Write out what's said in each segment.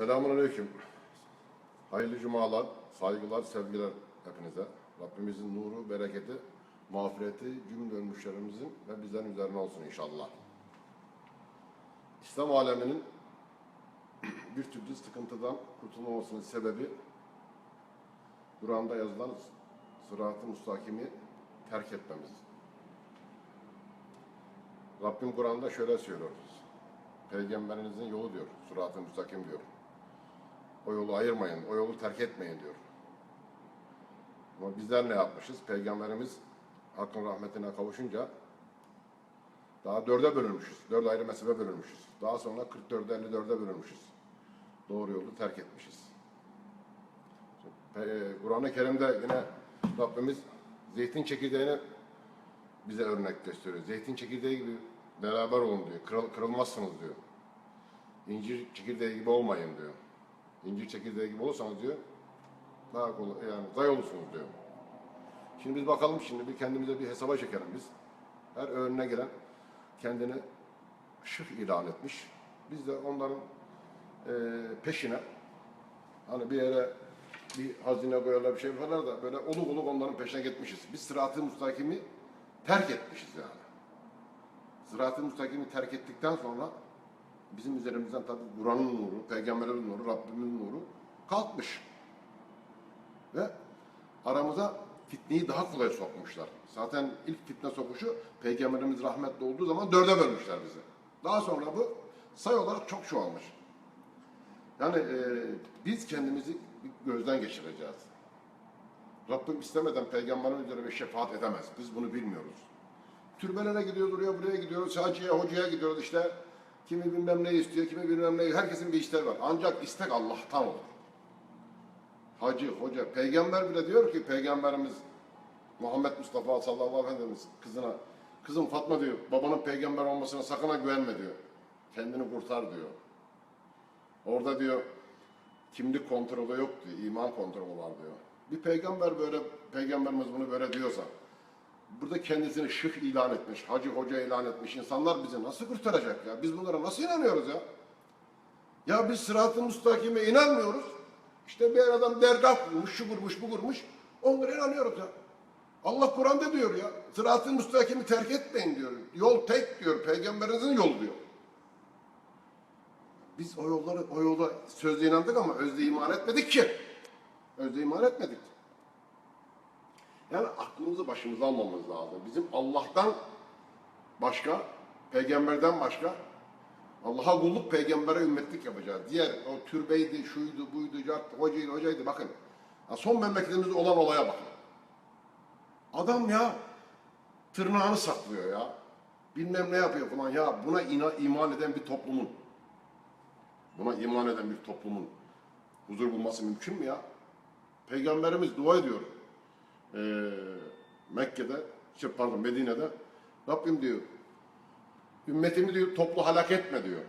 Selamun Aleyküm. Hayırlı cumalar, saygılar, sevgiler hepinize. Rabbimizin nuru, bereketi, mağfireti cümle ölmüşlerimizin ve bizlerin üzerine olsun inşallah. İslam aleminin bir türlü sıkıntıdan kurtulmamasının sebebi Kur'an'da yazılan sırat-ı müstakimi terk etmemiz. Rabbim Kur'an'da şöyle söylüyor. Peygamberinizin yolu diyor. Sırat-ı müstakim diyor. O yolu ayırmayın, o yolu terk etmeyin diyor. Ama bizler ne yapmışız? Peygamberimiz Hakk'ın rahmetine kavuşunca daha dörde bölünmüşüz. Dört ayrı mezhebe bölünmüşüz. Daha sonra 44'e 54'e bölünmüşüz. Doğru yolu terk etmişiz. Pe- Kur'an-ı Kerim'de yine Rabbimiz zeytin çekirdeğini bize örnek gösteriyor. Zeytin çekirdeği gibi beraber olun diyor. Kırıl, kırılmazsınız diyor. İncir çekirdeği gibi olmayın diyor. İncir çekirdeği gibi olursanız diyor daha kolay yani zay olursunuz diyor. Şimdi biz bakalım şimdi bir kendimize bir hesaba çekelim biz. Her önüne gelen kendini şık ilan etmiş. Biz de onların eee, peşine hani bir yere bir hazine koyarlar bir şey yaparlar da böyle oluk oluk onların peşine gitmişiz. Biz sırat-ı müstakimi terk etmişiz yani. Sırat-ı müstakimi terk ettikten sonra bizim üzerimizden tabi Kur'an'ın nuru, Peygamber'in nuru, Rabbimin nuru kalkmış. Ve aramıza fitneyi daha kolay sokmuşlar. Zaten ilk fitne sokuşu Peygamberimiz rahmetli olduğu zaman dörde bölmüşler bizi. Daha sonra bu sayı olarak çok çoğalmış. Yani e, biz kendimizi gözden geçireceğiz. Rabbim istemeden peygamberin üzerine şefaat edemez. Biz bunu bilmiyoruz. Türbelere gidiyoruz, oraya buraya gidiyoruz, hacıya, hocaya gidiyoruz işte. Kimi bilmem ne istiyor, kimi bilmem ne. Herkesin bir isteği var. Ancak istek Allah'tan olur. Hacı, hoca, peygamber bile diyor ki peygamberimiz Muhammed Mustafa sallallahu aleyhi ve Efendimiz kızına kızım Fatma diyor babanın peygamber olmasına sakın güvenme diyor. Kendini kurtar diyor. Orada diyor kimlik kontrolü yok diyor, iman kontrolü var diyor. Bir peygamber böyle, peygamberimiz bunu böyle diyorsa, burada kendisini şık ilan etmiş, hacı hoca ilan etmiş insanlar bizi nasıl kurtaracak ya? Biz bunlara nasıl inanıyoruz ya? Ya biz sırat-ı müstakime inanmıyoruz. İşte bir adam dergah kurmuş, şu kurmuş, bu kurmuş. Onlara inanıyoruz ya. Allah Kur'an'da diyor ya, sırat-ı müstakimi terk etmeyin diyor. Yol tek diyor, peygamberinizin yolu diyor. Biz o yolları, o yola sözde inandık ama özde iman etmedik ki. Özde iman etmedik. Yani aklımızı başımıza almamız lazım. Bizim Allah'tan başka, peygamberden başka Allah'a kulluk, peygambere ümmetlik yapacağız. Diğer o türbeydi, şuydu, buydu, cart, hocaydı, hocaydı. Bakın. Son memleketimizde olan olaya bakın. Adam ya tırnağını saklıyor ya. Bilmem ne yapıyor falan ya. Buna ina, iman eden bir toplumun buna iman eden bir toplumun huzur bulması mümkün mü ya? Peygamberimiz dua ediyor. Ee, Mekke'de, şey pardon Medine'de Rabbim diyor ümmetimi diyor toplu halak etme diyor.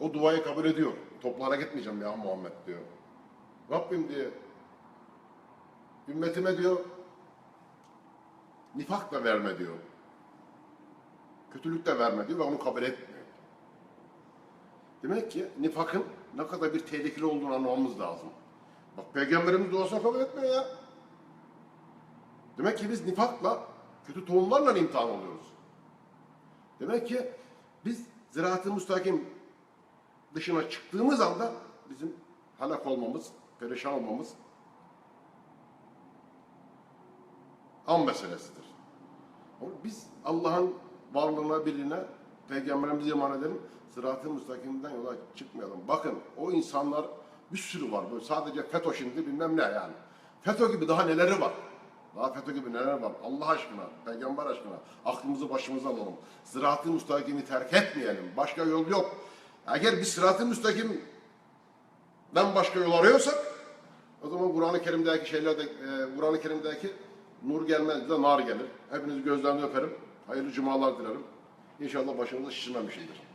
O duayı kabul ediyor. Toplu halak etmeyeceğim ya Muhammed diyor. Rabbim diyor ümmetime diyor nifak da verme diyor. Kötülük de verme diyor ve onu kabul etmiyor. Demek ki nifakın ne kadar bir tehlikeli olduğunu anlamamız lazım. Bak peygamberimiz duasını kabul etmiyor ya. Demek ki biz nifakla, kötü tohumlarla imtihan oluyoruz. Demek ki biz ziraat-ı müstakim dışına çıktığımız anda bizim halak olmamız, perişan olmamız an meselesidir. Biz Allah'ın varlığına, birliğine, peygamberimize iman edelim. Sırat-ı müstakimden yola çıkmayalım. Bakın o insanlar bir sürü var. Böyle sadece FETÖ şimdi bilmem ne yani. FETÖ gibi daha neleri var? Daha FETÖ gibi neler var? Allah aşkına, peygamber aşkına aklımızı başımıza alalım. Sırat-ı müstakimi terk etmeyelim. Başka yol yok. Eğer biz sırat-ı müstakimden başka yol arıyorsak o zaman Kur'an-ı Kerim'deki şeylerde, e, Kur'an-ı Kerim'deki nur gelmez de nar gelir. Hepinizi gözlerinden öperim. Hayırlı cumalar dilerim. İnşallah başınıza şişirmemişimdir.